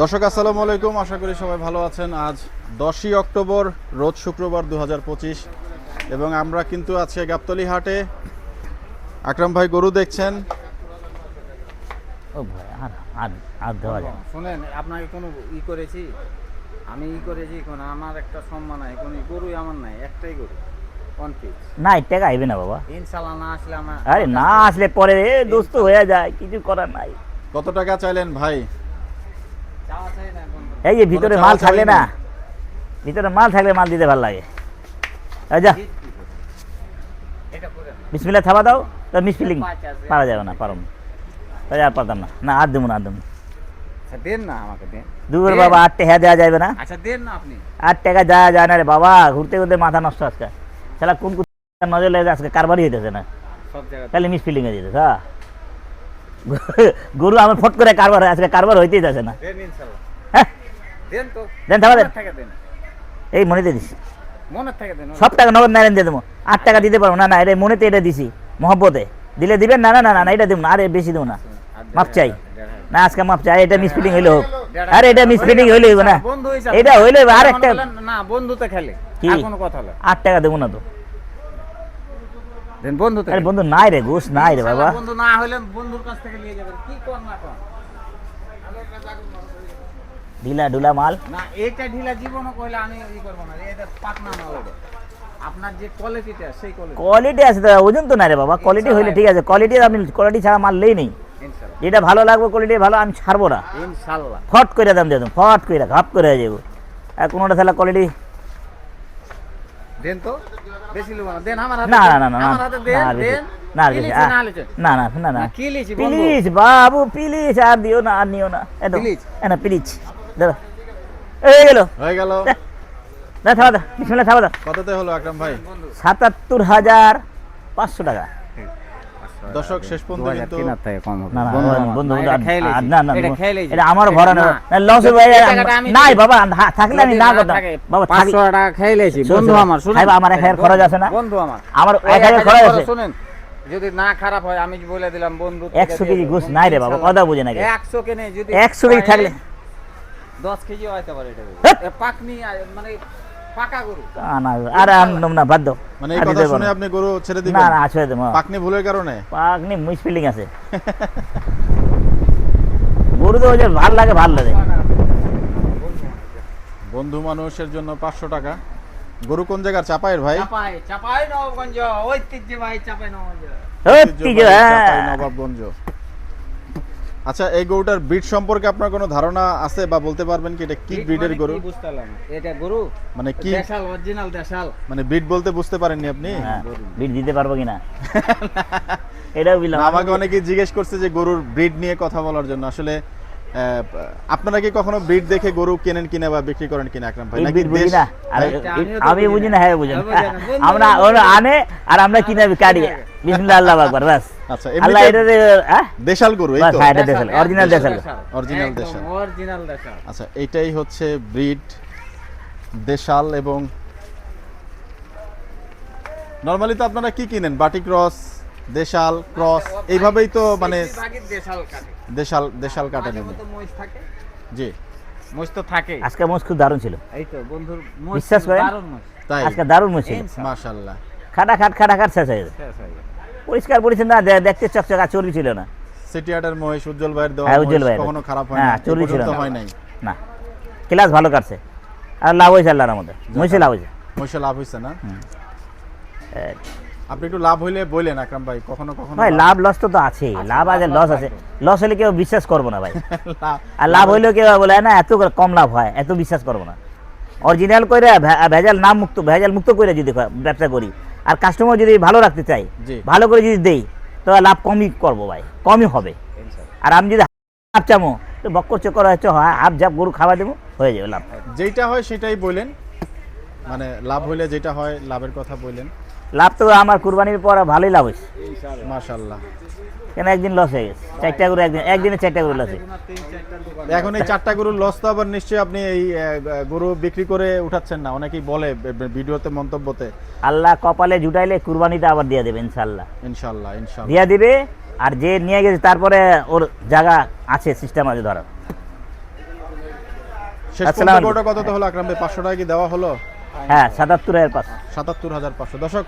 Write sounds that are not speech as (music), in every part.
দর্শক আসসালামু আলাইকুম। আশা করি সবাই ভালো আছেন। আজ দশই অক্টোবর রোজ শুক্রবার দু হাজার পঁচিশ। এবং আমরা কিন্তু আজকে গাবতলি হাটে। আকরাম ভাই গরু দেখছেন? ও ভাই আর আর আর দেওয়া যায় না। শোনেন আপনাকে কোনো ই করেছি? আমি ই করেছি কোন আমার একটা সম্মান আছে কোনো গরুই আমার নাই একটাই গরু না এই টাকা আইবে না বাবা। ইনশাল্লাহ না আসলে আমার আরে না আসলে পরে দোস্ত হয়ে যায় কিছু করার নাই। কত টাকা চাইলেন ভাই চাওয়া চাই না এখন এই যে ভিতরে মাল থাকলে না? ভিতরে মাল থাকলে মাল দিতে ভালো লাগে। যা। থাবা দাও তো মিসফিলিং পারা যাবে না পারো তাই আর পারতাম না। না আর দেবো না আর দেবো আচ্ছা দেন না আমাকে দেন। দূর বাবা আট টাকা দেওয়া যাবে না। আচ্ছা দেন না আপনি। আট টাকা যায় না রে বাবা ঘুরতে ঘুরতে মাথা নষ্ট আজকে। শালা কোন কোন নজর লেগে আজকে কারবারই হইতেছে না। সব জায়গায় তাহলে মিস ফিলিং এ দিতেছে হ্যাঁ। (laughs) গরু আমার ফট করে কারবার আজকে কারবার হইতেই যাচ্ছে না। দেন হ্যাঁ? দেন থেকে দেন এই মনে দিয়ে দেন সব টাকা নগদ নাইলেন দিয়ে দেবো। আট টাকা দিতে পারব না না এটা মনেতে এটা দিছি মহব্বতে। দিলে দিবেন? না না না না এটা দেবো না আরে বেশি দেবো না। মাপ চাই। না আজকে মাপ চাই এটা মিসফিলিং হইলে হোক। আরে এটা হাজার। মিসফিলিং হইলে না। এটা হইলে আর একটা না বন্ধুতে খেলে। কি? কোনো কথা আট টাকা দেবো না তো। আরে বন্ধু নাই রে ঘুষ নাই রে বাবা। বন্ধু না হলে বন্ধুর কাছ থেকে নিয়ে যাবেন। কি কোন না কোন ঢিলা ঢুলা মাল। না এইটা ঢিলা জীবনও কইলে আমি ই করব না। এটা পাতনা মাল আপনার যে কোয়ালিটিটা সেই কোয়ালিটি কোয়ালিটি আছে তো ওজন তো নাই রে বাবা। কোয়ালিটি হইলে ঠিক আছে। কোয়ালিটি আপনি কোয়ালিটি ছাড়া মাল লেই নেই। যেটা ভালো লাগবে কোয়ালিটি ভালো আমি ছাড়বো না। ইনশাআল্লাহ ফট করে দাম দিয়ে দেবো ফট করে ঘাপ করে হয়ে যাব আর কোনোটা তাহলে কোয়ালিটি দেন তো। বেশি লোক না। দেন আমার হাতে না না না আমার হাতে দেন দেন। না না না না না? প্লিজ বাবু প্লিজ আর দিও না আর নিও না। এতো? না প্লিজ। দাদা। এই গেল। হয়ে গেল। না থাবা দা বিসমিল্লাহ থাবা দা। কততে হলো আকরাম ভাই? সাতাত্তর হাজার পাঁচশো টাকা। দর্শক শেষ পর্যন্ত কিন্তু কম হবে। না না বন্ধু বন্ধু আমার। এটা ভরা না। লস ভাই নাই বাবা থাকলে আমি না করতাম। বাবা থাকি- পাঁচশো টাকা খেয়ে বন্ধু আমার শুনুন। আমার এখানে খরচ আছে না? বন্ধু আমার। আমার ওই এক হাজার এক খরচ আছে। শুনেন। যদি না খারাপ হয় আমি বলে দিলাম বন্ধু থেকে একশো দিয়ে কেজি দেবো। গোস নাই রে বাবা, কথা বুঝে না কে? একশো কে যদি একশো কেজি থাকলে দশ কেজি হয়তো পারে এটা। পাকনি মানে আরে আনলাম না বাদ দাও। মানে এই কথা শুনে আপনি গরু ছেড়ে দিবেন? না আছে দেবো পাকনি ভুলের কারণে? পাকনি মুইস ফিল্ডিং আছে। গরু তো ওই যে ভালো লাগে ভালো লাগে। বন্ধু মানুষের জন্য পাঁচশো টাকা। গরু কোন জায়গার? চাপায়ের ভাই? চাপাই নবগঞ্জ ঐতিহ্যবাহী চাপাই নবগঞ্জ ঐতিহ্যবাহী হ্যাঁ। নবাবগঞ্জ। আচ্ছা এই গরুটার ব্রিড সম্পর্কে আপনার কোনো ধারণা আছে বা বলতে পারবেন কি? এটা কি ব্রিডের মানে গরু? বুঝতালাম? বুঝতে এটা গরু? মানে কি? দেশাল অরিজিনাল দেশাল। মানে ব্রিড বলতে বুঝতে পারেননি আপনি? ব্রিড বিট দিতে পারব কিনা? এটাও (laughs) বিলাম আমাকে অনেকে জিজ্ঞেস করছে যে গরুর ব্রিড নিয়ে কথা বলার জন্য। আসলে আপনারা কি কখনো ব্রিড দেখে গরু কেনেন কিনা বা বিক্রি করেন কিনা আকরাম ভাই নাকি বুঝি না আমি বুঝি না। হ্যাঁ বুঝি না আমি বুঝি না। বন্ধু, (laughs) আমরা ওরা আনে আর আমরা কিনে কাটি বিসমিল্লাহ আল্লাহ আকবার বাস আচ্ছা আল্লাহ এটা হ্যাঁ দেশাল গরু এই তো হ্যাঁ, এটা দেশাল, original দেশাল। একদম দেশাল। original দেশাল। আচ্ছা এটাই হচ্ছে ব্রিড দেশাল এবং নরমালি তো আপনারা কি কিনেন বাটি ক্রস দেশাল ক্রস এইভাবেই তো মানে দেশাল দেশাল দেশাল কাটে মহিষ। জি। মহিষ তো থাকে। আজকে মোজ খুব দারুণ ছিল। এই তো বন্ধুর মহিষ বিশ্বাস করেন? দারুণ মহিষ। তাই? আজকে দারুণ মোজ ছিল। মাশাআল্লাহ খাটা খাট খাটা খাট শেষ হয়ে। পরিষ্কার পরিচ্ছন্ন না দেখতে চকচকা চর্বি ছিল না। সিটিয়াটের মহেশ উজ্জ্বল ভাইয়ের দেওয়া হ্যাঁ, উজ্জ্বল মহিষ ভাইয়ের। কখনো খারাপ হয় না চর্বি ছিল না। হয় নাই। না। ক্লাস ভালো কাটছে। আর লাভ হয়েছে আল্লাহর মধ্যে মহিষে লাভ। হয়েছে। মহিষে লাভ হয়েছে না? আপনি একটু লাভ হইলে আকরাম ভাই কখনো কখনো ভাই লাভ লস তো আছেই। লাভ আছে লস আছে। লস হলে কেউ বিশ্বাস করব না ভাই। (laughs) আর লাভ হইলেও কেউ বলে না এত কম লাভ হয় এত বিশ্বাস করব না। অরিজিনাল করে ভেজাল নাম মুক্ত ভেজাল মুক্ত করে যদি ব্যবসা করি আর কাস্টমার যদি ভালো রাখতে চাই ভালো করে যদি দেই তো লাভ কমই করব ভাই কমই হবে। আর আমি যদি হাফ চামো তো বক্কর চক্কর হচ্ছে হয় হাফ ঝাপ গরু খাওয়া দেবো হয়ে যাবে লাভ। যেটা হয় সেটাই বললেন মানে লাভ হইলে যেটা হয় লাভের কথা বললেন লাভ তো আমার কুরবানির পর ভালোই লাভ হয়েছে। মাশাআল্লাহ। কেন একদিন লস হয়ে গেছে? চারটা গরু একদিন একদিনে চারটা গরু লস এখন এই চারটা গরুর লস তো আবার নিশ্চয়ই আপনি এই গরু বিক্রি করে উঠাচ্ছেন না। অনেকেই বলে ভিডিওতে মন্তব্যতে। আল্লাহ কপালে জুটাইলে কুরবানিটা আবার দিয়ে দেবে ইনশাল্লাহ ইনশাল্লাহ ইনশাল্লাহ দিয়ে দিবে আর যে নিয়ে গেছে তারপরে ওর জায়গা আছে সিস্টেম আছে ধরো। শেষ। কত হলো? আকরাম ভাই পাঁচশো টাকা কি দেওয়া হলো? হ্যাঁ সাতাত্তর হাজার পাঁচ সাতাত্তর হাজার পাঁচশো। দর্শক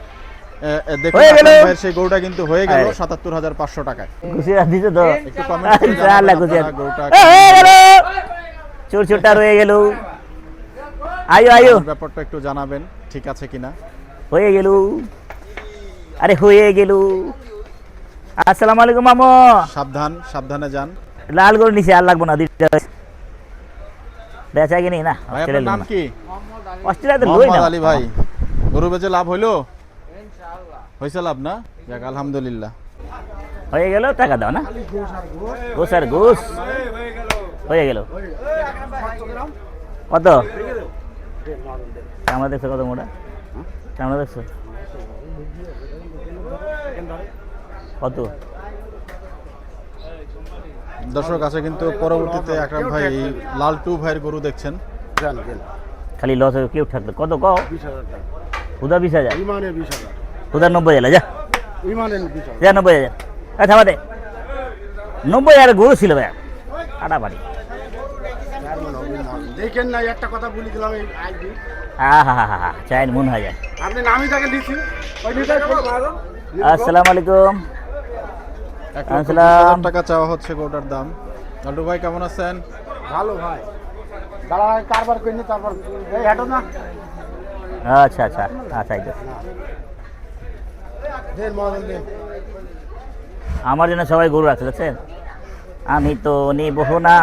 দেখুন হয়ে গেল। আকরাম ভাইয়ের সেই গরুটা কিন্তু গেল সাতাত্তর হাজার পাঁচশো টাকায়। গুছিয়ে দিছে তো। একটু comment করে জানাবেন আল্লাহ গুছিয়ে আপনারা গরুটা এ, গেল। চোর চোরটা রয়ে গেল। আয়ো আয়ো। ব্যাপারটা একটু জানাবেন ঠিক আছে কিনা? হয়ে গেল। আরে হয়ে গেল। আসসালামু আলাইকুম মামু। সাবধান সাবধানে যান। লাল গরু নিচে আর লাগবো না বেচা কিনি না অস্ট্রেলিয়া নাম কি? অস্ট্রেলিয়াতে লই না। আলী ভাই গরু বেচে লাভ হইল? হয়েছে লাভ না? যাক আলহামদুলিল্লাহ। হয়ে গেল টাকা দাও না। গোস আর গোস হয়ে গেল। কত? আমরা দেখছ কত মোটা? আমরা দেখছ? কত? দর্শক আছে কিন্তু পরবর্তীতে আকরাম ভাই এই লাল টু ভাইয়ের গরু দেখছেন। খালি লস হয়ে কেউ থাকবে কত কও? বিশ হুদা বিশ হাজার? ইমানের বিশ হাজার। হুদা নব্বই হাজার যা। ইমানের বিশ হাজার। যা নব্বই হাজার। আচ্ছা থামা দে। নব্বই হাজার গরু ছিল ভাই চার মন দেখেন না একটা কথা বলে দিলাম এই আইডি। হা হা হা হা চাইন মন হাজার আপনি নামই তাকে নিটাই আসসালামু আলাইকুম এক লক্ষ বিশ আসসালাম। হাজার টাকা চাওয়া হচ্ছে গরুটার দাম। লাল্টু ভাই কেমন আছেন? ভালো ভাই। দাঁড়া কারবার করিনি তারপর এই হাঁটো না। আচ্ছা আচ্ছা আচ্ছা আমার জন্য সবাই গরু রাখছে দেখছেন আমি তো নিব না।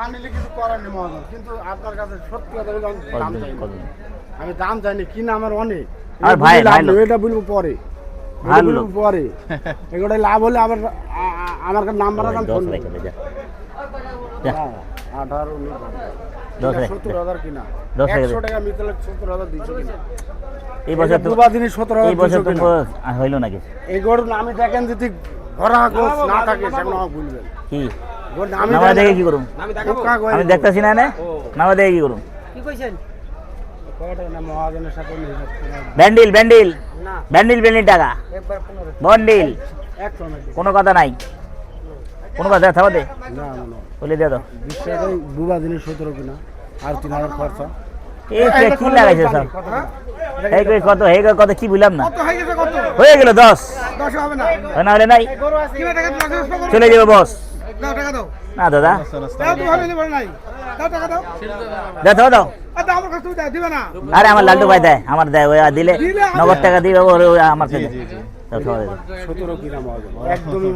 আমি দাম কতদিন চাই না। কতদিন? আমি কিনা আমার অনেক। আর ভাই। এটা বলব পরে। ভালো পরে। এগুলো লাভ হলে আবার আমার নাম্বার আছে ফোন রেখে দে যা। যা, আঠারো উনিশ সত্তর হাজার কিনা। দশ রেখে দে। একশো টাকা মিতলে সত্তর হাজার দুইশো কিনা। এই বছর দুবার এই বছর তো কিনা। নাকি এই গরুর নামে দেখেন যদি ঘোরা গোছ না থাকে সেগুলো আমাকে বলবেন কি? নামা দেখে কি করুম? আমি দেখতেছি না না? নামা দেখে কি করুম? কয়টা না মহাজনের সাথে আমি হিসাব করে রাখব। Bundle bundle. ব্যান্ডিল ব্যান্ডিল টাকা। একবার বন্ডিল কোনো কথা নাই। কোনো কথা থামা দে। না না না। বলে দে তো বিশ্বাস দুবার দিনে সতেরো কিনা আর তিন হাজার খরচা। এই কে কি লাগাইছে সব? এই কই কত এই কই কত কি বুঝলাম না। হয়ে গেছে কত? হয়ে গেল দশ। না। না হলে নাই। চলে যাবে বস। টাকা দাও। না দাদা। দাও দাও দাও। আর আমার লাল্টু ভাই দেয় আমার দেয় ওই দিলে নগদ টাকা দিবে ওর আমার থেকে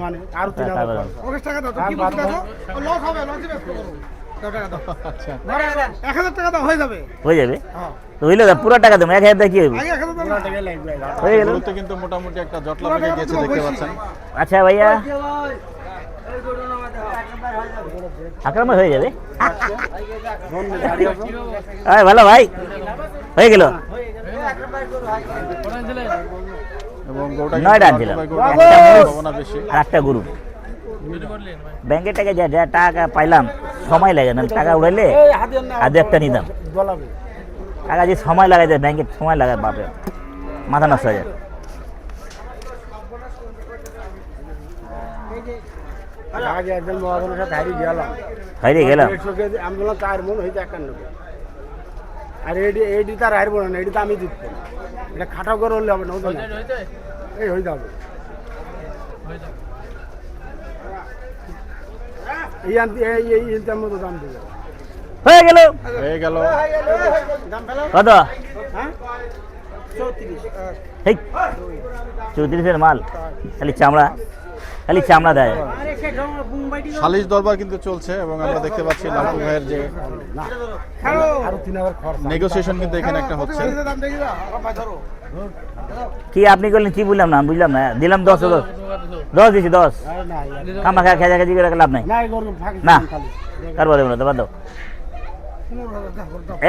মানে আচ্ছা। হয়ে যাবে। হয়ে যাবে? হ্যাঁ। তো হইল তো পুরো টাকা দেবো এক হাজার কি হইব? আগে এক হাজার দাও পুরা টাকা লাগবে হয়ে গেল। কিন্তু মোটামুটি একটা জটলা পেকে গেছে দেখতে পাচ্ছেন। আচ্ছা ভাইয়া। আক্রমণ হয়ে যাবে? আরে ভালো ভাই। হয়ে গেল। নয়টা আর একটা গরু। ব্যাংকের টাকা যা যা টাকা পাইলাম সময় লাগে না। টাকা উড়াইলে আর দু একটা নিতাম। বলাবে টাকা যে সময় লাগাই যায় ব্যাংকে সময় লাগায় বাপে মাথা নষ্ট হয়ে যায়। আগে একজন মহাজনের সাথে হারিয়ে গেলাম। হাইরে গেলাম? আমি বললাম চার মন হইতে একান্ন আর এডি এডি তার হারবো না এডি তো আমি জিতবো এটা খাটাও করে হলে হবে না ওজন এই হয়ে যাবে। এই আনতে এই এই ইনটার মতো দাম দেবে হয়ে গেল। হয়ে গেল। কত? হ্যাঁ? হেই চৌত্রিশের মাল। খালি চামড়া। খালি চামড়া দেয়। সালিশ দরবার কিন্তু চলছে এবং আমরা দেখতে পাচ্ছি লালটু ভাইয়ের যে নেগোসিয়েশন কিন্তু এখানে একটা হচ্ছে। কি আপনি করলেন কি বললাম না বুঝলাম না। দিলাম দশ দশ। দশ দিছি দশ। খামা খা খেজা খেজি করে লাভ নাই। না তারপর দেবো তো বাদ দাও।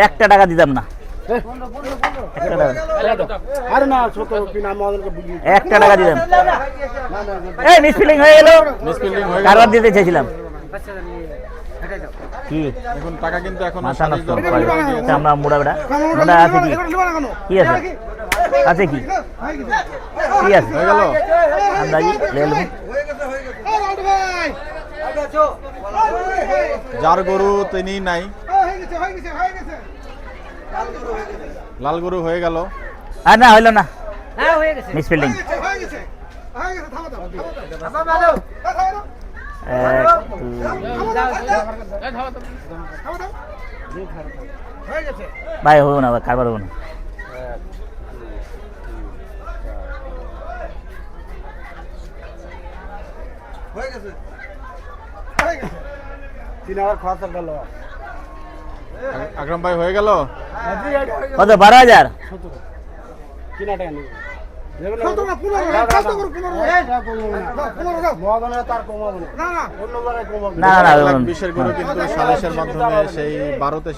একটা টাকা দিতাম না। একটা টাকা আরে না ছোট কিনা মহাজনকে বুঝিয়ে একটা টাকা দিতাম না না না এই মিসফিলিং হয়ে গেল। হয়ে কারবার দিতে চেয়েছিলাম? কি? এখন টাকা কিন্তু এখন মাথা নষ্ট দরবার করে বেড়া। মুড়া আছে কি? আছে? আছে কি? হয়ে কি আছে? হয়ে গেল আন্দাজি লেল ও লালটু ভাই যার গরু তিনি নাই। হয়ে গেছে হয়ে গেছে হয়ে গেছে। লাল গরু হয়ে গেল। আর না হইল না। হ্যাঁ হয়ে গেছে। মিস ফিল্ডিং হয়ে গেছে হয়ে গেছে। গেছে থামা দাও থামা দাও থামা দাও থামা দাও গেছে। ভাই হব না ভাই কারবার হব না। হয়ে গেছে। তিন হাজার খরচা গেল। আকরাম ভাই হয়ে গেল? কত বারো হাজার? না বিশের গরু কিন্তু সালিশের মাধ্যমে সেই বারোতে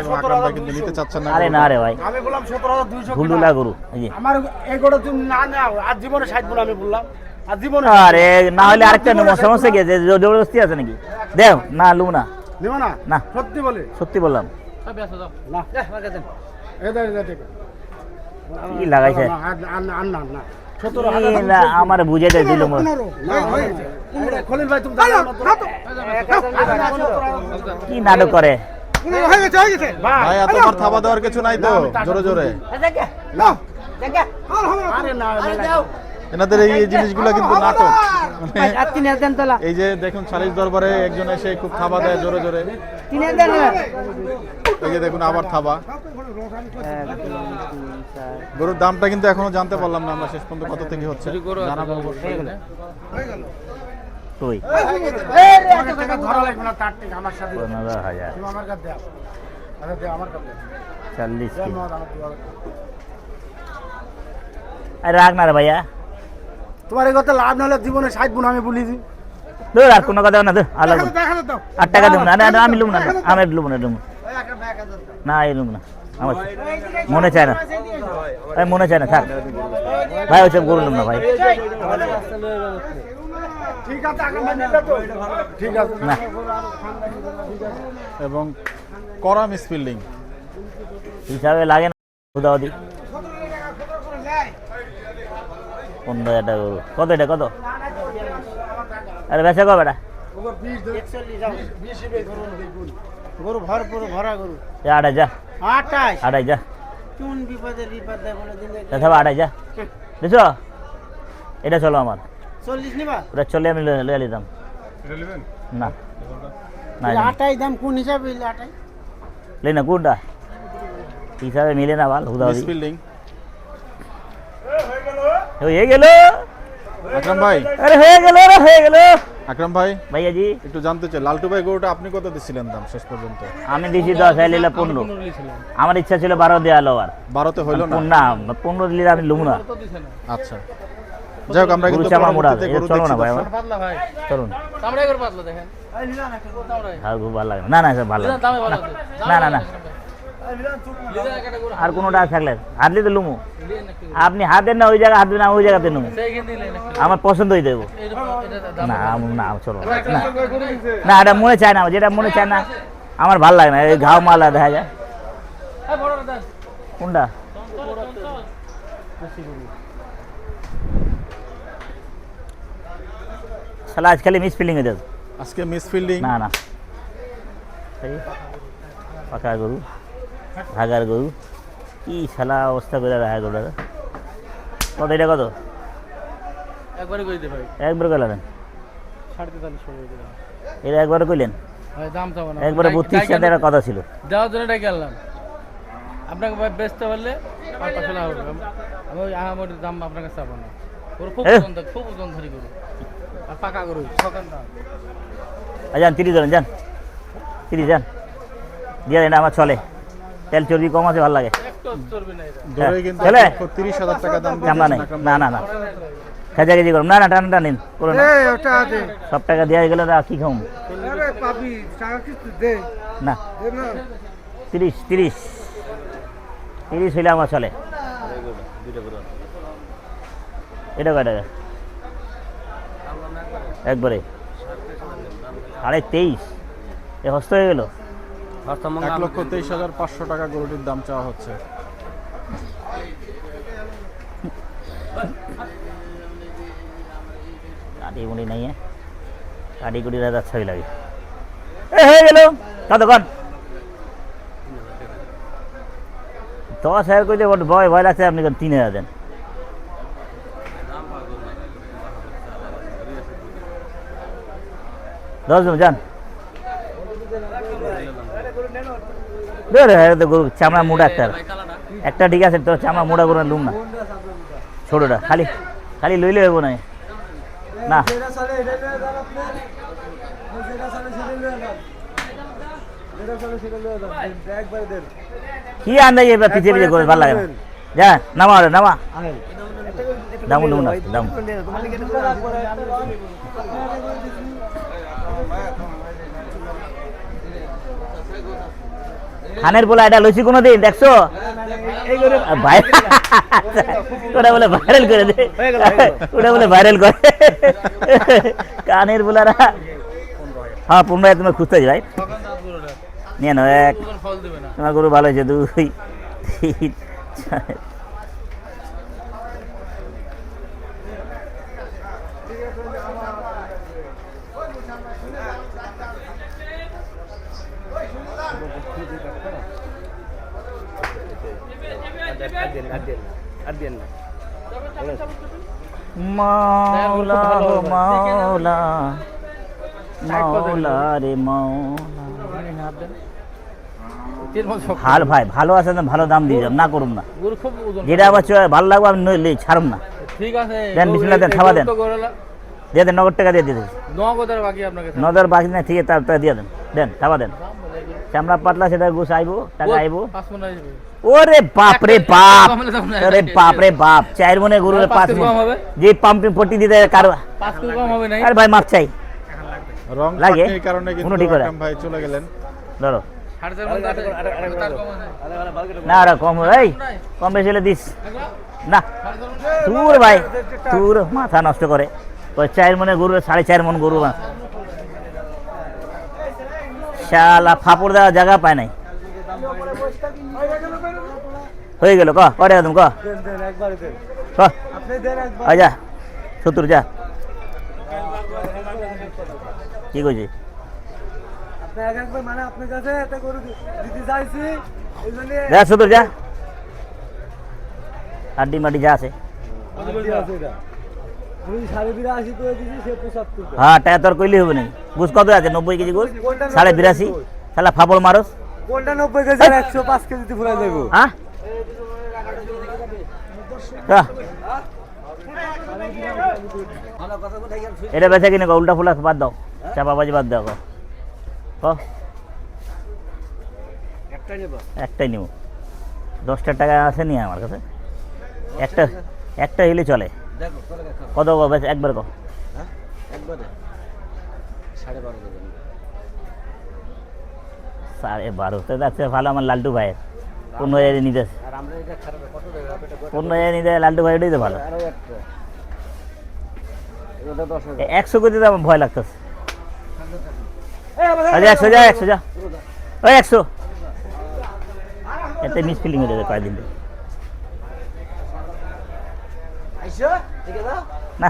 এবং আকরাম ভাই কিন্তু নিতে চাচ্ছেন আরে না রে ভাই। আমি বললাম সতেরো হাজার দুইশো ভুলুলা গরু আমার এই গোটা তুমি না নাও আর জীবনে ষাট বলে আমি বললাম। আরে না হলে আরেকটা নেব। সমস্যা কি আছে? জবরদস্তি আছে নাকি? দেও না লু না। নেব না? না। সত্যি বলে? সত্যি বললাম। কি লাগাইছে? আমার বুঝে দেয় দিল হয়ে। তো। কি নাটক করে? পনেরো হয়ে গেছে হয়ে গেছে। ভাই। এত থাবা দেওয়ার কিছু নাই তো? জোরে জোরে। না আর না। এনাদের এই জিনিসগুলো কিন্তু নাটক। মানে দেন তোলা। এই যে দেখুন সালিশ দরবারে একজন এসে খুব থাবা দেয় জোরে জোরে। এই যে দেখুন আবার থাবা। গরুর দামটা কিন্তু এখনও জানতে পারলাম না আমরা শেষ পর্যন্ত কত থেকে হচ্ছে জানাব অবশ্যই। তুই। পনেরো হাজার। চল্লিশ রাখ না রে ভাইয়া। তোমার এই কথা লাভ না হলে জীবনে ষাট গুণ আমি বলি দিই। ধর আর কোনো কথা না ধর আর লাগবে টাকা দেবো না আমি লুম না আমি লুম না লুম। না এই লুম না আমার মনে চায় না। ভাই মনে চায় না থাক। ভাই ওইসব গরু লুম না ভাই। ঠিক আছে না। এবং করা স্পিল্ডিং হিসাবে লাগে না খুদাওয়াদি পনেরো হাজার টাকা গরু। কত এটা কত? আরে বেচা কবে এটা গরু। ভরপুর ভরা গরু। এ আড়াই যা। আটাশ আড়াই যা। কোন বিপদে বিপদে বলে দিলে দেখাবো আড়াই যা। বুঝছ? এটা চলো আমার। চল্লিশ নিবা? ওটা চলে আমি লয়ে নিতাম। না। না আটাই দাম কোন হিসাবে আটাই? লে না কোনটা? হিসাবে মিলে না ভালো হুদাহুদি। মিসফিল্ডিং হয়ে গেল। আকরাম ভাই। আরে হয়ে গেল রে হয়ে গেল। আকরাম ভাই ভাইয়া জি একটু জানতে চাই লালটু ভাই গরুটা আপনি কত দিচ্ছিলেন দাম শেষ পর্যন্ত? আমি দিছি দশ হাজার নিলে পনেরো। আমার ইচ্ছা ছিল বারো দেওয়া লোয়ার বারোতে হইল না? না পনেরো দিলে আমি লুম না। আচ্ছা। যাই হোক আমরা গরু কিন্তু চামড়া মোড়া চলো না ভাই চলুন। আর ভালো লাগে। না না ভালো। লাগে না না না। আর কোনোটা থাকলে হাতলি তো লুমু। আপনি হাত দেন না ওই জায়গা হাত না ওই জায়গাতে লুমু। আমার পছন্দ হয়ে দেবো। না না চলো। না না এটা মনে চায় না যেটা মনে চায় না আমার ভালো লাগে না। এই ঘাও মালা দেখা যায়। কোনটা? শালা আজ খালি মিস ফিলিং হয়ে যাবে আজকে মিসফিল্ডিং না না। পাকা গরু। ভাগার গরু। কি শালা অবস্থা করে রাখা গরু দাদা কত এটা কত? একবারে করে ভাই? একবার কইলেন সাড়ে তেতাল্লিশ করে এটা একবারে কইলেন? একবারে বত্রিশ টাকার কথা ছিল। দেওয়ার জন্য ডেকে আনলাম। আপনাকে ভাই বেচতে পারলে আর পাঁচশো টাকা হবে আমি দাম আপনার কাছে না। ওর খুব? খুব ওজন ধরি করু আর পাকা করু সকাল দাম। আর যান তিরিশ ধরেন যান। তিরিশ যান। দিয়ে দেন আমার চলে। তেল চর্বি কম আছে ভালো লাগে। জামলা নেই না না না খেজা কেজি করুন। না না টানাটা নিন। করুন না। সব টাকা দেওয়া গেলে আর কি দে না। তিরিশ তিরিশ। তিরিশ হইলে আমার চলে। এটা কয় টাকা? একবারে। সাড়ে তেইশ। এ হস্ত হয়ে গেল? এক লক্ষ তেইশ হাজার পাঁচশো টাকা গরুটির দাম চাওয়া হচ্ছে। কাটি মুড়ি নাই ছয় লাগে। এ হয়ে গেল। কতক্ষণ দশ হাজার করে বড় ভয় ভয় লাগছে আপনি তিন হাজার দেন। দশ জন যান বের হয়ে তো গরু চামড়া মোটা একটা। একটা ঠিক আছে তো চামড়া মোটা করে লুম না। ছোটটা খালি খালি লইলে হইব না। না। কি আন্দাজ এবার পিছিয়ে পিছিয়ে করে ভালো লাগে না। যা নামা ওরে, নামা। দামু দামু না দামু। খানের বলে এটা লইছি কোনো দিন দেখছ বলে ভাইরাল করে দে। বলে ভাইরাল করে। কানের হ্যাঁ পনেরো হাজার তুমি খুঁজতে ভাই। তোমার গরু ভালো হয়েছে, দুই চার মাওলা গো মাওলা মাওলা রে মাওলা। ভালো ভাই ভালো আছে না ভালো দাম দিয়ে যাম না করুম না। যেটা আবার ভালো লাগবে আমি নইলে ছাড়ুম না। ঠিক আছে দেন, বিসমিল্লাহ দেন, খাওয়া দেন। দিয়ে দেন নগদ টাকা দিয়ে দিয়ে দেন। নগদ বাকি না ঠিক আছে তার দিয়ে দেন। দেন খাওয়া দেন। চামড়া পাতলা সেটা গুছ আইবো টাকা আইবো। ওরে বাপ রে বাপ ওরে বাপ রে বাপ চার মনে গরু পাঁচ মন? যে পাম্পিং পট্টি দিতে কারও পাঁচ কিলো কম হবে নাই আরে ভাই মাপ চাই রং লাগে? কারণে কিন্তু। ভাই চলে গেলেন ধরো। না ওরা কম এই কম বেশি হলে দিস না তুর ভাই তুর মাথা নষ্ট করে ওই চার মনে গরু সাড়ে চার মন গরু শালা ফাপড় দেওয়ার জায়গা পায় নাই হয়ে গেল ক? কটে তুমি ক? ক? আয় যা সত্তর যা। কি কইছি? মানে যা সত্তর যা। হাড্ডি মাড্ডি যা আছে। আমি সাড়ে বিরাশি করে দিছি হ্যাঁ টাকা তোর কইলে হবে না বুঝ কত আছে? নব্বই কেজি গোস? সাড়ে বিরাশি? শালা ফাপড় মারস? কোনটা নব্বই কেজি একশো পাঁচ কেজিতে ফুরাই দেবো। হ্যাঁ। এটা বেচা কিনে কো উল্টা ফুলা বাদ দাও। চাপাবাজি বাদ দাও একটাই নিব। দশটা টাকা আছে নি আমার কাছে? একটা একটা হইলে চলে। কত একবার কো সাড়ে বারোতে যাচ্ছে ভালো আমার লালটু ভাইয়ের। পনেরো হাজার লালটু ভাই ওটাই তো ভালো একশো ভয় লাগতেছে। একশো যা একশো যা। ওই একশো। এতে মিস ফিলিং হয়ে যাবে কয়েকদিন না।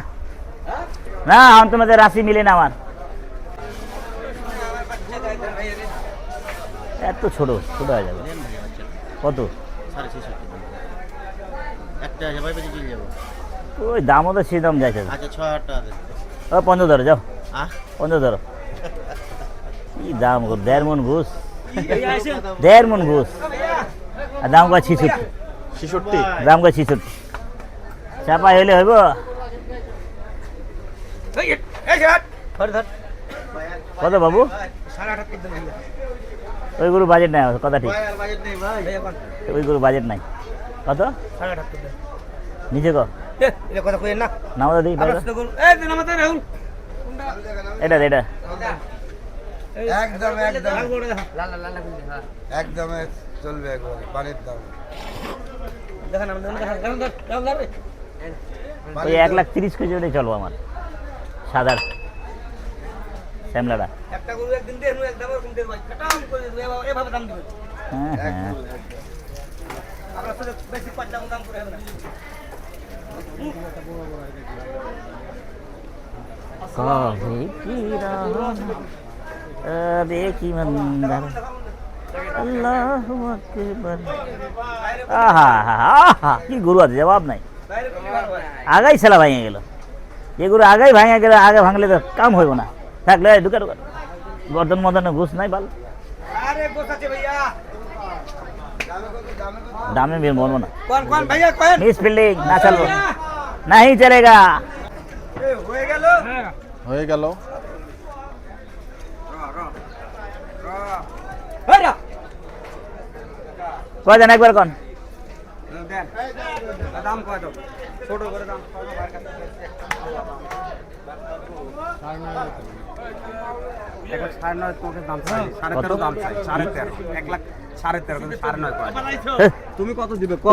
না আমার তোমাদের রাশি মিলে না আমার। এত ছোট ছোট হয়ে যাবে। কত? একটা আছে ভাই চলে যাব ওই দামও তো সেই দাম যাইছে আচ্ছা ছ হাজার টাকা ও পঞ্চাশ ধরো যাও পঞ্চাশ ধরো কি দাম গো দেড় মন ঘুষ দেড় মন ঘুষ আর দাম কয় ছিষট্টি ছিষট্টি দাম কয় ছিষট্টি চাপা হইলে হইব কত বাবু ওই গরু বাজেট নাই আমার, কথা ঠিক। বাজেট ওই গরু বাজেট নাই। কত? নিচে ক? কথা কই না। দিই এটা এটা। একদম একদম। একদম চলবে একবার পানির দাম। ওই এক লাখ তিরিশ কেজি ওটাই চলবো আমার। সাদার শ্যামলাটা একটা গরু একদিন দেখব একদম এরকম দেখব কাটাম করে দেবো এভাবে- এভাবে দাম দেবে। হ্যাঁ হ্যাঁ। আমরা শুধু বেশি পাঁচটা দাম করে হবে না। কবে কি কি মন্দার? আল্লাহু আকবার। আহা আহা, আহা কি গরু আছে জবাব নাই। আগাই ছেলা ভাঙে গেল। যে গরু আগাই ভাঙে গেলে আগে ভাঙলে তো কাম হইব না। থাকলে ঢুকে ঢুকে গর্দন মদনে ঘুষ নাই ভালো দামে भी बोलो ना কোন কোন ভাইয়া কোন मिस फील्डिंग ना चलो नहीं चलेगा হয়ে গেল হয়ে গেল ভাইরা কজন একবার কোন দেন দাম কত ছোট করে দাম এখন সাড়ে নয় তোমাকে দাম চাই সাড়ে তেরো দাম চাই সাড়ে তেরো এক লাখ সাড়ে তেরো কিন্তু সাড়ে নয় তুমি কত দিবে? কো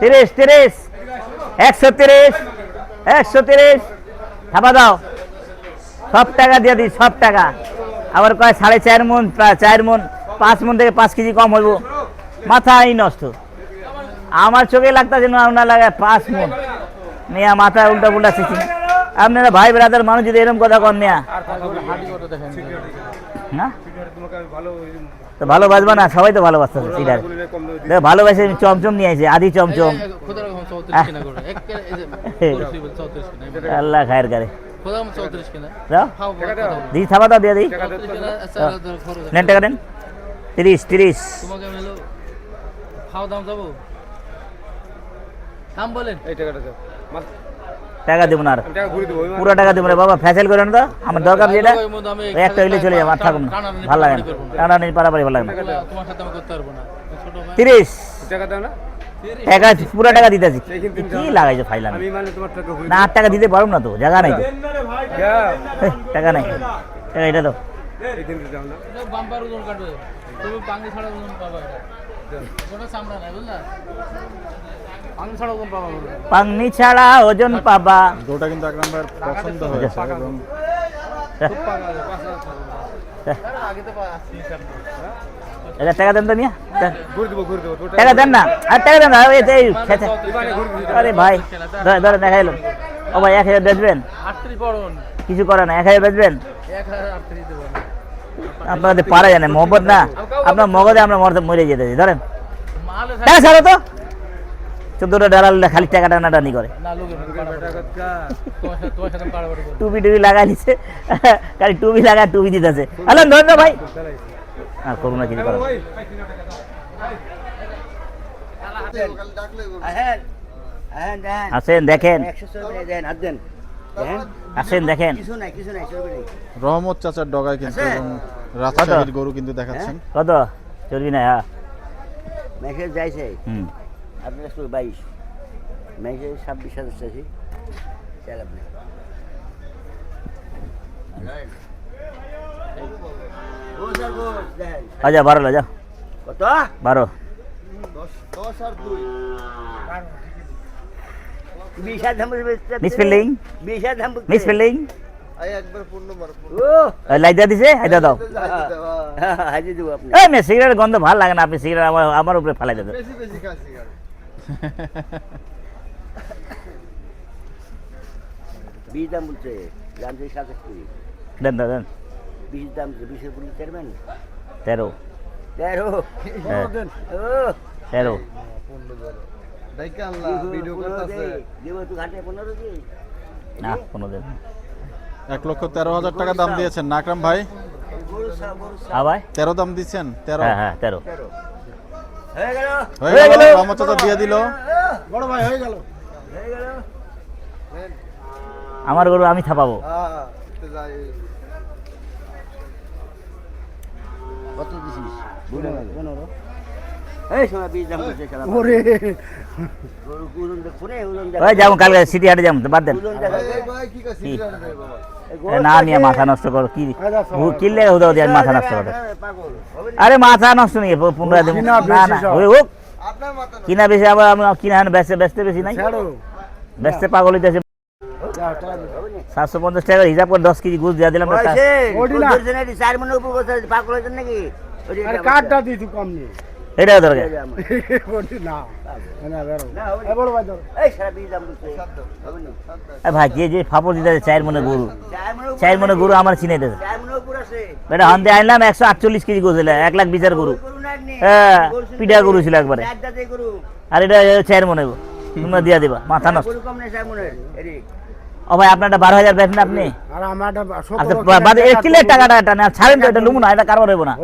তিরিশ তিরিশ। একশো তিরিশ একশো তিরিশ। দাও। সব টাকা দিয়ে দিই সব টাকা। আবার কয় সাড়ে চার মন প্রায় চার মন পাঁচ মন থেকে পাঁচ কেজি কম হইব। মাথাই নষ্ট। আমার চোখে লাগতেছে না আপনার লাগে পাঁচ মন। নেয়া মাথায় উল্টা পুল্টা শিখি আপনারা ভাই ব্রাদার মানুষ যদি এরকম কথা কন না? তো ভালোবাসবা না সবাই তো ভালোবাসতে ভালোবাসে চমচম নিয়ে আসে আদি চমচম। খোদার রকম চৌত্রিশ কিনা করে। এক কে- এই যে পড়ছি বলে চৌত্রিশ কিনা আল্লাহ খায়ের করে থাবা দাও দিয়ে দিই। কিনা আচ্ছা। নেন টাকা দেন। তিরিশ তিরিশ। দাম টাকা দেবো না আর। পুরো টাকা দেবো না বাবা ফ্যাসেল করেন তো আমার দরকার যেটা একটা হইলে চলে যাব আর থাকুন না। ভালো লাগে না। টানাটানি পারাপারি ভালো লাগে না। ওগুলা তোমার সাথে আমি করতে পারব না। ছোট ভাই। তিরিশ। টাকা পুরো টাকা দিতেছি কি লাগাইছো ফাইলাম আমি? মানে তোমার টাকা হই না আট টাকা দিতে পারব না তো জায়গা নাই তো। টাকা নাই। টাকা এটা তো এই কিন্তু দাও না। এটা বাম্পার ওজন কাটবে তুমি পাঙ্গি ছাড়া ওজন পাবা এটা। চামড়া নাই বুঝলা? পাঙ্গি ছাড়া ওজন পাংনি ছাড়া ওজন পাবা। কিন্তু ভাইয়ের পছন্দ হয়েছে এবং আগে তো আসছি এটা টাকা দেন তো মিয়া। দেন। ঘুরে দেবো ঘুরে দেবো। তোর টাকা দেন না। আর টাকা দেন না। এই খেতে। আরে ভাই ধরে ধরে দেখাইলো ও ভাই এক হাজার বেচবেন? কিছু করে না এক হাজার বেচবেন? এক। আপনাদের পারা জানে মোহব্বত না? আপনার মগজে আমরা মরতে মরে যেতে ধরেন। মালে টাকা ছাড়ো তো। চোদ্দটা খালি টাকা টানাটানি করে। না লোকের তোমার সাথে তোমার সাথে পাড়াপাড়ি করব। টুপি টুপি লাগাই খালি টুপি লাগা টুপি দিতেছে। হ্যালো ধন্য ভাই। আর করুণা চিন্তা করো আসেন দেখেন। আসেন দেখেন রহমত চাচার ডগায় কিন্তু গরু কিন্তু দেখাচ্ছেন। কত? চলবি না হ্যাঁ। মেসেজ যাইছে। হুম। আপনার স্কুল বাইশ। মেসেজ ছাব্বিশ হাজার চাইছি। চাল আপনি। দেখেন আচ্ছা বারো লা কত? বারো। গন্ধ ভালো লাগে না আপনি সিগারেট আমার আমার উপরে ফেলাই দেবেন বিশ দাম বলছে জানতে সাতাশ কুড়ি দেন দেন দেন বিশ দাম বিশের কুড়ি চারবেন তেরো তেরো তেরো না এক লক্ষ তেরো হাজার টাকা দাম দিয়েছেন না আকরাম ভাই আবার তেরো দাম দিচ্ছেন তেরো হ্যাঁ হ্যাঁ তেরো হয়ে গেল। দিয়ে দিল। বড় ভাই হয়ে গেল। হয়ে গেল। আমার গরু আমি ছাপাবো কত দিছিস পনেরো এই সময় বীজ দাম করছে খেলা ওরে। গরু ওজন দেখো রে ওজন ওই যাব কালকে সিটি হাটে যাব বাদ দেন। না নিয়ে মাথা নষ্ট করো কি কিনলে হুদা হুদি মাথা নষ্ট করো পাগল আরে মাথা নষ্ট নেই পুনরায় দেবো কিনা না বেশি না হোক কিনা বেশি আবার আমি কিনা হান বেচতে বেচতে বেশি নাই ছাড়ো বেচতে পাগল হইতেছে। সাতশো পঞ্চাশ টাকা হিসাব করে দশ কেজি ঘুষ দিয়ে দিলাম চার মনের উপর বসে পাগল হয়েছেন নাকি কার্ডটা দিই কম নিয়ে এটাও দরকার না না বেরো এ বড় ভাই যে যে ফাপড় দিতে চায়ের মনে গরু। চার মনে চায়ের মনে গরু আমার মনে উপর আছে। এটা হান্তে আনলাম একশো আটচল্লিশ কেজি গরু এক লাখ বিচার গরু। হ্যাঁ পিঠা গরু ছিল একবারে। আর এটা চায়ের মনে গো। তোমরা দিয়া দিবা মাথা নষ্ট। ও ভাই আপনারটা বারো হাজার বেচেন আপনি? আচ্ছা কিলের টাকাটা ছাড়েন তো এটা লুমু না এটা কারবার হইব না।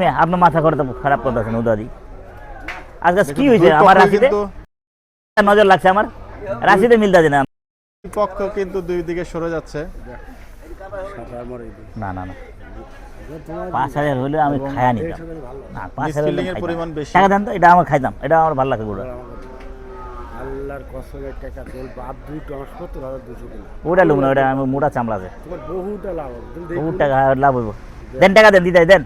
মেয়ে আপনার মাথা করে তো খারাপ করতেছেন উদাদি আজকে কি হয়েছে আমার রাশিতে? নজর লাগছে আমার? রাশিতে মিলতে না। পক্ষ কিন্তু দুই দিকে সরে যাচ্ছে। সাঁতার মরে দিই। না না না। পাঁচ হাজার হলে আমি খায়া নিতাম। না পাঁচ হাজার হলে মিসফিল্ডিং এর খাইতাম। পরিমাণ বেশি। টাকা দেন তো এটা আমার খাইতাম এটা আমার ভালো লাগে গুড়া কসমের টাকা তেল বাপ দুই হাজার দুশো কিলো। ওটা লুম না ওটা আমি মোটা চামড়া আছে তোমার বহুটা লাভ বহু টাকা লাভ হইব। দেন টাকা দেন দিতে দেন।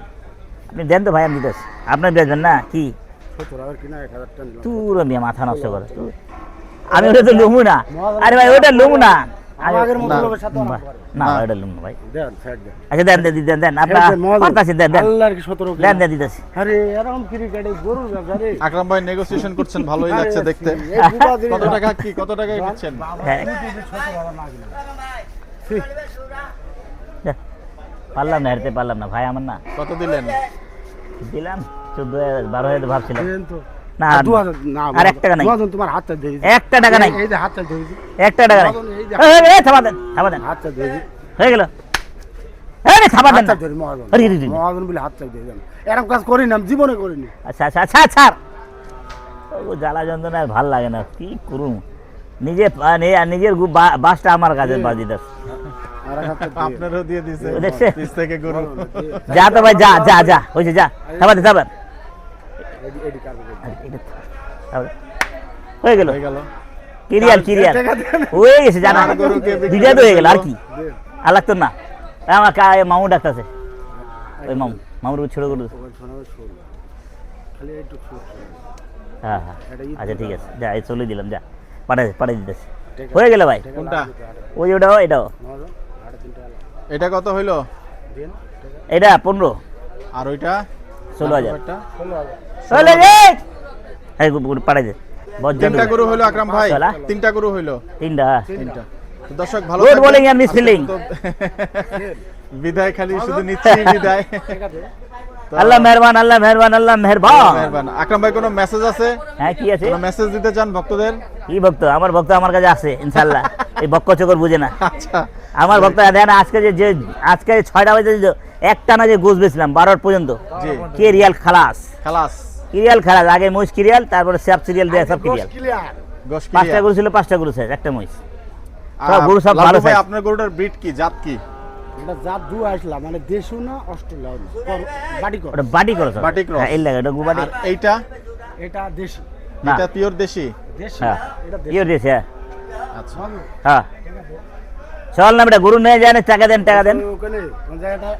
আপনি দেন তো ভাই আমি দিতেছি আপনার বেচবেন না কি। তুর মাথা নষ্ট করে আমি ওটা তো লুমু না। আরে ভাই ওটা লুমু না। আমি- মতো লোকের সাথে বাহ, অনেক করে। না ওটা লুমু ভাই। দেন সাইড দেন। আচ্ছা দেন দেন দেন দেন আপনার দেন, দেন দেন। আল্লাহর কি সতেরো দেন দেন দিতেছি। আরে এরকম ক্রিকেটে গরুর ব্যবসা আকরাম ভাই নেগোসিয়েশন করছেন ভালোই লাগছে দেখতে। এই বুবা দিলে কত টাকা কি কত টাকায় দিচ্ছেন পারলাম না হেরতে পারলাম না। ভাই আমার না কত দিলেন? দিলাম চোদ্দ হাজার বারো হাজার ভাবছিলাম। দেন তো। না আর দু হাজার না আর এক টাকা নাই। তোমার হাতটা দিয়ে একটা টাকা নাই। এই যে হাতটা দিয়ে একটা টাকা নাই। এই যে এই, এই, এই, থামা দেন থামা দেন। হাতটা দিয়ে হয়ে গেল। এই থামা দেন হাতটা মহাজন। আরে, আরে, আরে। মহাজন বলে হাতটা দিয়ে দেন এরকম কাজ করি না জীবনে করিনি আচ্ছা আচ্ছা আচ্ছা ছাড়। ও জ্বালা যন্ত্রণা আর ভালো লাগে না। কি করুম? নিজে নিজের বাসটা আমার কাছে বাজি আপনারও দিয়ে দিছে। গরু। যা তো ভাই যা যা যা। হয়েছে যা। থামা দে থামা এডি- এডি কাজ করে। এটা থামা দে। হয়ে গেল। হয়ে গেল। কিরিয়াল কিরিয়াল হয়ে গেছে জানা। দুইটা তো হয়ে গেল আর কি। আর লাগতো না। আমার কা- মামু ডাকতেছে ওই মামু। মামুর ছোট শোন। হ্যাঁ হ্যাঁ। আচ্ছা ঠিক আছে। যা এই চলে দিলাম যা। পাঠাই পাঠাই দিতেছি। হয়ে গেল ভাই। কোনটা? ওই ওটাও এটাও। এটা কত হইল? এটা পনেরো। আর ওইটা? ষোলো হাজার। ষোলো হাজার। চলে রে এই! দে। তিনটা গরু হইল আকরাম ভাই। তিনটা গরু হইল। তিনটা। তিনটা। দর্শক ভালো bowling and misfielding. বিদায় খালি শুধু নিচ্ছি বিদায়। আল্লাহ মেহরবান আল্লাহ মেহরবান আল্লাহ মেহরবান। মেহরবান। আকরাম ভাই কোনো মেসেজ আছে? হ্যাঁ কি আছে? কোনো মেসেজ দিতে চান ভক্তদের? কি ভক্ত? আমার ভক্ত আমার কাছে আছে ইনশাল্লাহ এই বক্ক চকর বুঝে না। আচ্ছা। আমার ভক্ত দেন আজকে যে যে আজকে ছয়টা বাজে একটা না যে গোস বেছিলাম বারোর পর্যন্ত। কে রিয়াল খালাস? খালাস। কিরিয়াল খালাস আগে মহিষ কিরিয়াল তারপরে স্যাপ সিরিয়াল দেয় সব কিরিয়াল। পাঁচটা গরু ছিল পাঁচটা গরু শেষ একটা মহিষ। সব গরু সব ভালো ভাই আপনার গরুটার ব্রিড কি জাত কি? এটা জাত দু আসলাম মানে না কর- ওটা বাটি করো। হ্যাঁ, এই লাগে এইটা? এটা দেশি। এটা পিওর দেশি? দেশি হ্যাঁ। এটা দেশি। হ্যাঁ। আচ্ছা। হ্যাঁ। চল না বেটা গরু নিয়ে যায় না টাকা দেন টাকা দেন। ওখানে কোন জায়গাটা?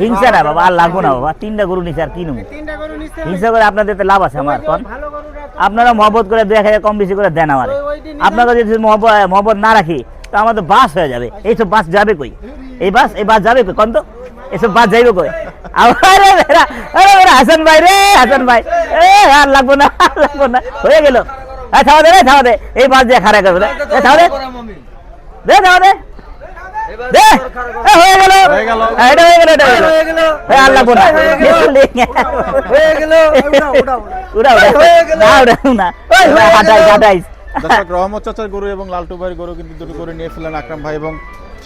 হিংসা না বাবা আর লাগবো না বাবা তিনটা গরু নিছে আর কি নেব? হিংসা করে আপনাদের তো লাভ আছে আমার কোন আপনারা মহব্বত করে দু এক হাজার কম বেশি করে দেন আমার। আপনারা যদি মহব্বত না রাখি তো আমাদের বাস হয়ে যাবে। এইসব বাস যাবে কই? এই বাস এই বাস যাবে কই? কোন তো এসব বাস যাইবে কই? আরে বেরা আরে বেরা হাসান ভাই রে হাসান ভাই। এ আর লাগবো না আর লাগবো না। হয়ে গেল। হ্যাঁ থামা দে রে থামা দে। এই বাস দিয়ে খারাপ করবে এ থামা দে। দে থামা দে। হয়ে গেল। হয়ে গেল। হ্যাঁ, এটা হয়ে গেল এটা হয়ে গেল। এ, আর লাগবো হয়ে গেল। উড়া উড়া না উড়া না। হাঁটাই হাঁটাই দর্শক রহমত চাচার গরু এবং লালটু ভাইয়ের গরু কিন্তু দুটো করে নিয়ে ফেলেন আকরাম ভাই এবং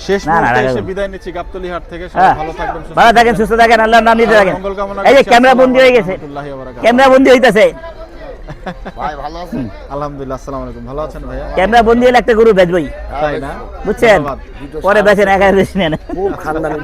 শেষ না, না, মুহূর্তে এসে বিদায় নিচ্ছি গাবতলি হাট থেকে। সবাই হ্যাঁ। ভালো থাকবেন ভালো থাকেন সুস্থ থাকেন আল্লাহর নাম নিতে থাকেন। এই যে ক্যামেরা বন্দি হয়ে গেছে। আলাইকুম ওয়া বারাকাতুহু। ক্যামেরা ভালো আছেন? আলহামদুলিল্লাহ আসসালামু আলাইকুম। ভালো আছেন ভাইয়া? ক্যামেরা বন্দি হলে একটা গরু বেচবই। তাই না? বুঝছেন? পরে বেচেন একা বেশি নেন খুব খানদানি